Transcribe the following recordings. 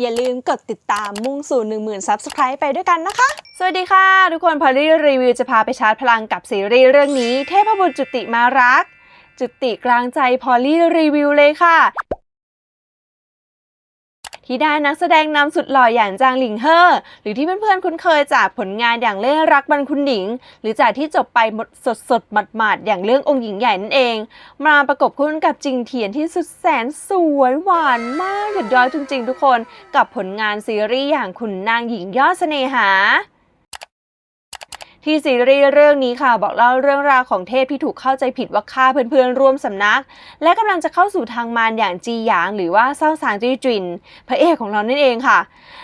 อย่าลืมกดติดตามมุ่งสู่ 10,000 Subscribe ไปด้วยกันนะคะ สวัสดีค่ะ ทุกคนพอลลี่รีวิวจะพาไปชาร์จพลังกับซีรีส์เรื่องนี้ เทพบุตรจุติมารัก จุติกลางใจพอลลี่รีวิวเลยค่ะ ที่ได้นักแสดงนำสุดหล่ออย่างจางหลิงเฮ่อหรือที่เพื่อนๆคุ้นเคยจากผลงานอย่างเล่รักบันคุณหนิง หรือจากที่จบไปหมดสดสดๆหมาดๆอย่างเรื่ององค์หญิงใหญ่นั่นเอง มาประกบคู่กับจิงเทียนที่สุดแสนสวยหวานมากหยดย้อยจริงๆ ทุกคน กับผลงานซีรีส์อย่างขุนนางหญิงยอดเสน่หา ที่ซีรีส์เรื่องนี้ค่ะ บอกเล่าเรื่องราวของเทพที่ถูกเข้าใจผิดว่าฆ่าเพื่อนๆ ร่วมสำนัก และกำลังจะเข้าสู่ทางมารอย่างจีหยาง หรือว่าเศร้าสางจีจิน พระเอกของเรานั่นเองค่ะ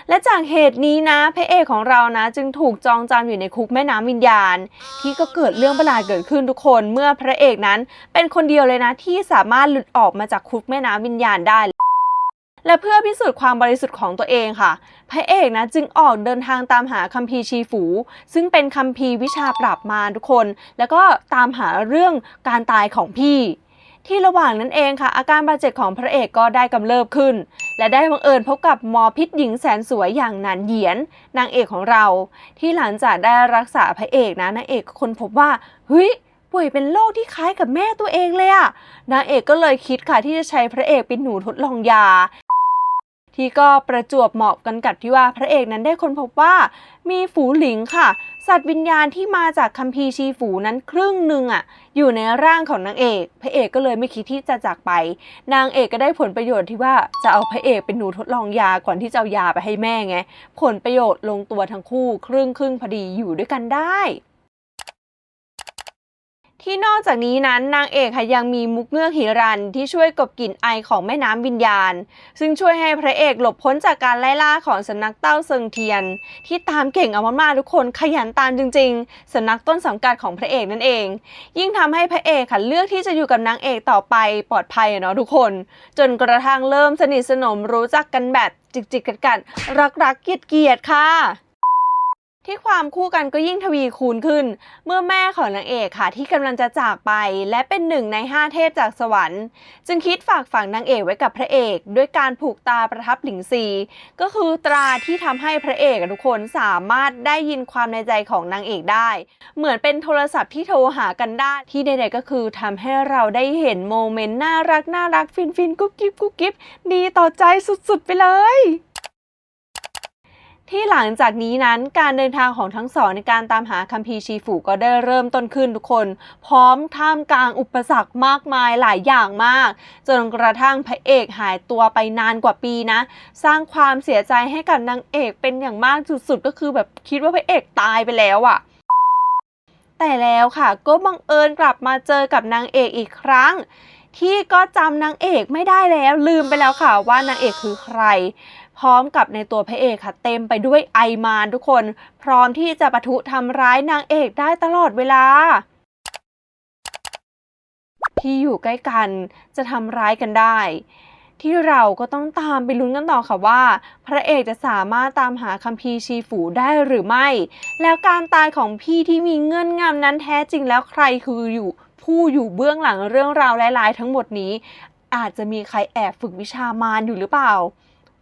และจากเหตุนี้นะ พระเอกของเรานะ จึงถูกจองจำอยู่ในคุกแม่น้ำวิญญาณ ที่ก็เกิดเรื่องประหลาดเกิดขึ้นทุกคน เมื่อพระเอกนั้น เป็นคนเดียวเลยนะที่สามารถหลุดออกมาจากคุกแม่น้ำวิญญาณได้ และเพื่อพิสูจน์ความบริสุทธิ์ของตัวเองค่ะ พระเอกนะจึงออกเดินทางตามหาคัมภีร์ชีฝู ซึ่งเป็นคัมภีร์วิชาปราบมารทุกคน แล้วก็ตามหาเรื่องการตายของพี่ ที่ระหว่างนั้นเองค่ะ อาการบาดเจ็บของพระเอกก็ได้กำเริบขึ้น และได้บังเอิญพบกับหมอพิษหญิงแสนสวยอย่างนานเหยียน นางเอกของเรา ที่หลังจากได้รักษาพระเอกนะนางเอกก็ค้นพบว่าเฮ้ยป่วยเป็นโรคที่คล้ายกับแม่ตัวเองเลยอะนางเอกก็เลยคิดค่ะที่จะใช้พระเอกเป็นหนูทดลองยา ที่ก็ประจวบเหมาะกันกับที่ว่าพระเอกนั้นได้ค้นพบว่ามีฝูหลิงค่ะ สัตว์วิญญาณที่มาจากคัมภีร์ชีฝูนั้นครึ่งหนึ่งอะอยู่ในร่างของนางเอก พระเอกก็เลยไม่คิดที่จะจากไป นางเอกก็ได้ผลประโยชน์ที่ว่าจะเอาพระเอกเป็นหนูทดลองยาก่อนที่จะเอายาไปให้แม่ไง ผลประโยชน์ลงตัวทั้งคู่ครึ่งครึ่งพอดีอยู่ด้วยกันได้ ที่นอกจากนี้นั้นนางเอกค่ะยังมีมุกเงือกหิรันที่ช่วยกบกลิ่นไอของแม่น้ำวิญญาณ ซึ่งช่วยให้พระเอกหลบพ้นจากการไล่ล่าของสำนักเต้าเซิงเทียน ที่ตามเก่งเอามากๆทุกคนขยันตามจริงๆสำนักต้นสังกัดของพระเอกนั่นเอง ยิ่งทำให้พระเอกค่ะเลือกที่จะอยู่กับนางเอกต่อไปปลอดภัยเนาะทุกคน จนกระทั่งเริ่มสนิทสนมรู้จักกันแบบจิกๆกันๆรักๆเกลียดๆค่ะ ที่ความคู่กันก็ยิ่งทวีคูณขึ้น เมื่อแม่ของนางเอกค่ะที่กำลังจะจากไปและเป็นหนึ่งในห้าเทพจากสวรรค์ จึงคิดฝากฝังนางเอกไว้กับพระเอก ด้วยการผูกตาประทับหลิงซี ก็คือตราที่ทำให้พระเอกทุกคนสามารถได้ยินความในใจของนางเอกได้ เหมือนเป็นโทรศัพท์ที่โทรหากันได้ที่ใดๆก็คือทำให้เราได้เห็นโมเมนต์น่ารักน่ารักฟินฟินกุ๊บกิ๊บกุ๊บกิ๊บดีต่อใจสุดๆไปเลย ที่หลังจากนี้นั้นการเดินทางของทั้งสองในการตามหาคัมภีร์ชีฝูก็ได้เริ่มต้นขึ้นทุกคน พร้อมท่ามกลางอุปสรรคมากมายหลายอย่างมาก จนกระทั่งพระเอกหายตัวไปนานกว่าปีนะ สร้างความเสียใจให้กับนางเอกเป็นอย่างมากสุดๆ ก็คือแบบคิดว่าพระเอกตายไปแล้วอะแต่แล้วค่ะก็บังเอิญกลับมาเจอกับนางเอกอีกครั้ง ที่ก็จำนางเอกไม่ได้แล้วลืมไปแล้วค่ะว่านางเอกคือใคร พร้อมกับในตัวพระเอกค่ะ เต็มไปด้วยไอมารทุกคน พร้อมที่จะปะทุทำร้ายนางเอกได้ตลอดเวลาที่อยู่ใกล้กันจะทำร้ายกันได้ ที่เราก็ต้องตามไปลุ้นกันต่อค่ะว่า พระเอกจะสามารถตามหาคัมภีร์ชีฝูได้หรือไม่ แล้วการตายของพี่ที่มีเงื่อนงำนั้นแท้จริงแล้วใครคืออยู่ผู้อยู่เบื้องหลังเรื่องราวร้ายๆทั้งหมดนี้ อาจจะมีใครแอบฝึกวิชามารอยู่หรือเปล่า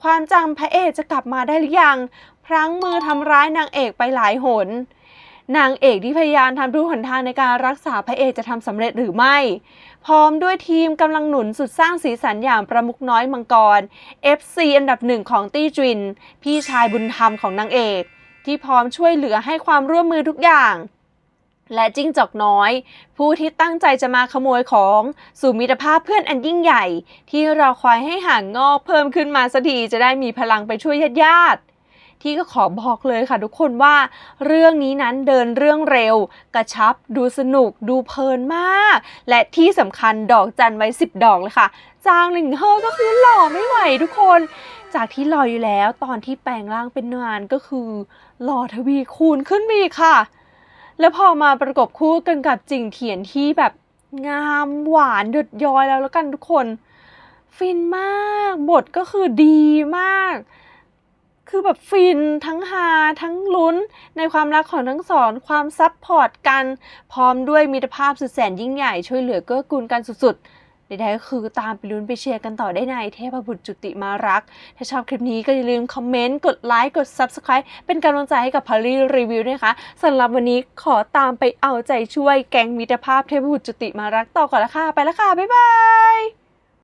ความจำพระเอกจะกลับมาได้หรือยัง พลั้งมือทำร้ายนางเอกไปหลายหน นางเอกที่พยายามทำทุกหนทางในการรักษาพระเอกจะทำสำเร็จหรือไม่ พร้อมด้วยทีมกำลังหนุนสุดสร้างสีสันอย่างประมุกน้อยมังกร FC อันดับหนึ่งของตี้จิน พี่ชายบุญธรรมของนางเอก ที่พร้อมช่วยเหลือให้ความร่วมมือทุกอย่าง และจิ้งจอกน้อย ผู้ที่ตั้งใจจะมาขโมยของสู่มิตรภาพเพื่อนอันยิ่งใหญ่ ที่เราคอยให้ห่างงอกเพิ่มขึ้นมาสักทีจะได้มีพลังไปช่วยญาติญาติๆที่ก็ขอบอกเลยค่ะทุกคนว่า เรื่องนี้นั้นเดินเรื่องเร็ว กระชับ ดูสนุก ดูเพลินมาก และที่สำคัญดอกจันไว้ 10 ดอกเลยค่ะ จางหลิงเฮอก็คือหล่อไม่ไหวทุกคน จากที่หล่ออยู่แล้วตอนที่แปลงร่างเป็นนานก็คือหล่อทวีคูณขึ้นมีค่ะ แล้วพอมาประกบคู่กันกับจิงเทียนที่แบบงามหวานหยดย้อยแล้วแล้วกันทุกคน ฟินมากบทก็คือดีมาก คือแบบฟินทั้งฮาทั้งลุ้นในความรักของทั้งสองความซับพอร์ตกัน พร้อมด้วยมิตรภาพสุดแสนยิ่งใหญ่ช่วยเหลือเกื้อกูลกันสุด ใดๆก็คือตามไปลุ้นไปเชียร์กันต่อได้ในเทพบุตรจุติมารัก ถ้าชอบคลิปนี้ก็อย่าลืมคอมเมนต์ กดไลค์ กด Subscribe เป็นกำลังใจให้กับพารีรีวิวด้วยนะคะสำหรับวันนี้ขอตามไปเอาใจช่วยแก๊งมิตรภาพเทพบุตรจุติมารักต่อก่อนละค่ะ ไปละค่ะ บ๊ายบาย